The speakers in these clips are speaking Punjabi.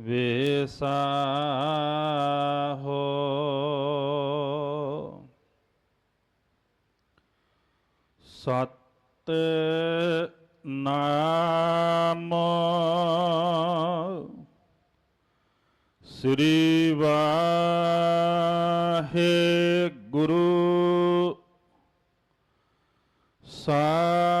ਵੇਸਾਹੋ। ਸਤ ਨਾਮ ਸ੍ਰੀ ਵਾਹਿਗੁਰੂ ਸਾਹਿਬ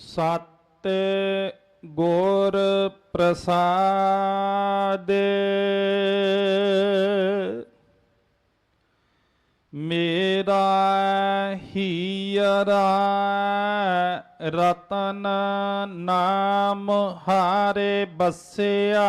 ਸਤ ਗੁਰ ਪ੍ਰਸਾਦ। ਮੇਰਾ ਹੀਰਾ ਰਤਨ ਨਾਮ ਹਾਰੇ ਬਸਿਆ।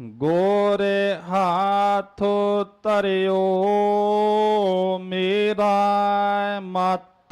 ਗੋਰੇ ਹਾਥੋ ਤਰਿਓ ਮੇਰਾ ਮਾਥਾ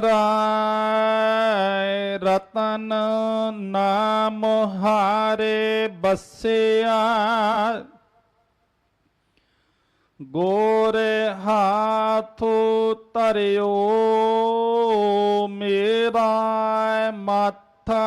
ਹੀਰਾ ਰਤਨ ਨਾਮ ਹਾਰੇ ਬਸਿਆ। ਗੋਰੇ ਹਾਥੋ ਤਰਿਓ ਮੇਰਾ ਮਾਥਾ।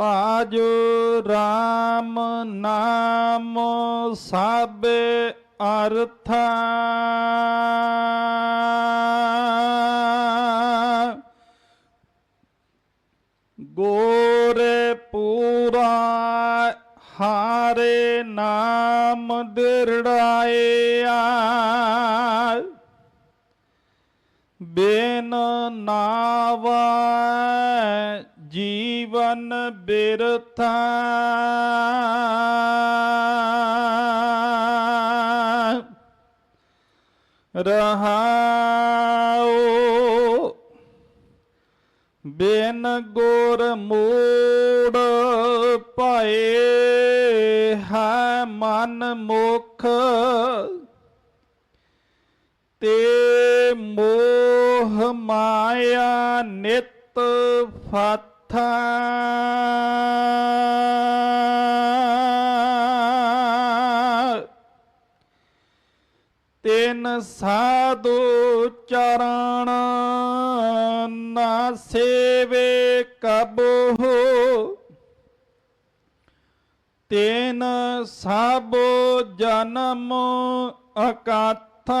ਭਾਜ ਰਾਮ ਨਾਮ ਸਭ ਅਰਥਾ। ਗੋਰੇ ਪੂਰਾ ਹਾਰੇ ਨਾਮ ਦਿਰੜਾਇਆ। ਬੇਨ ਨਾਵਾ ਜੀਵਨ ਬਿਰਥਾ ਰਹਾਉ ਬਿਨ ਗੁਰ ਮੂੜ ਪਾਏ ਹੈ ਮਨ ਮੁਖ ਤੇ ਮੋਹ ਮਾਇਆ ਨਿਤ ਫਾਥਾ ਤਿਨ ਸਾਧੂ ਚਰਣ ਨਾ ਸੇਵੇ ਕਬਹੁ ਤੇਨ ਸਭ ਜਨਮ ਅਕਾਥਾ।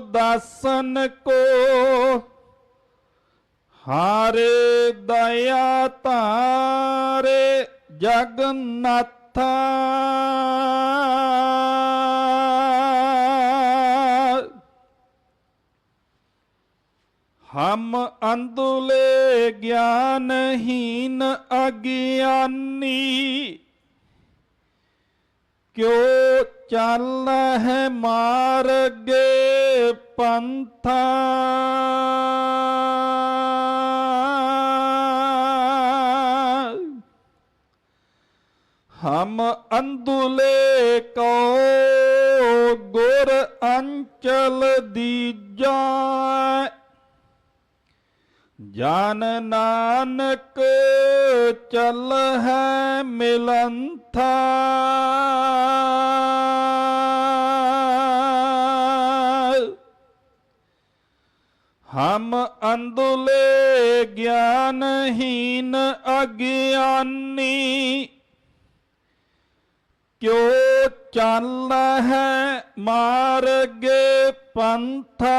ਦਾਸ ਦਾਸਨ ਕੋ ਹਾਰੇ ਦਇਆ ਧਾਰੇ ਜਗਨਨਾਥਾ ਹਮ ਅੰਦੁਲੇ ਗਿਆਨਹੀਨ ਅਗਿਆਨੀ ਕਿਉ ਚੱਲ ਹੈ ਮਾਰਗੇ ਪੰਥਾ ਹਮ ਅੰਦੁਲੇ ਕੋ ਗੁਰ ਅੰਚਲ ਦੀਜਾ ਜਨ ਨਾਨਕ ਚੱਲ ਹੈ ਮਿਲੰਥਾ ਹਮ ਅੰਦੁਲੇ ਗਿਆਨਹੀਨ ਅਗਿਆਨੀ ਕਿਉ ਚੱਲ ਹੈ ਮਾਰਗੇ ਪੰਥਾ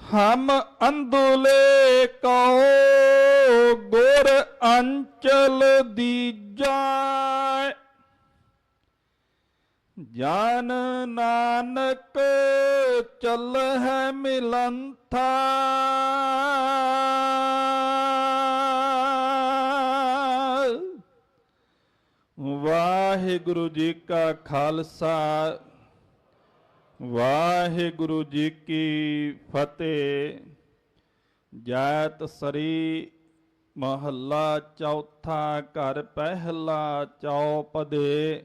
ਹਮ ਅੰਦੁਲੇ ਕਉ ਗੁਰ ਅੰਚਲ ਦੀਜਾ ਜਨ ਨਾਨਕ ਚੱਲ ਹੈ ਮਿਲੰਥਾ। ਵਾਹਿਗੁਰੂ ਜੀ ਕਾ ਖਾਲਸਾ, ਵਾਹਿਗੁਰੂ ਜੀ ਕੀ ਫਤਿਹ। ਜੈਤ ਸਰੀ ਮਹੱਲਾ ਚੌਥਾ ਘਰ ਪਹਿਲਾ ਚੌਪਦੇ।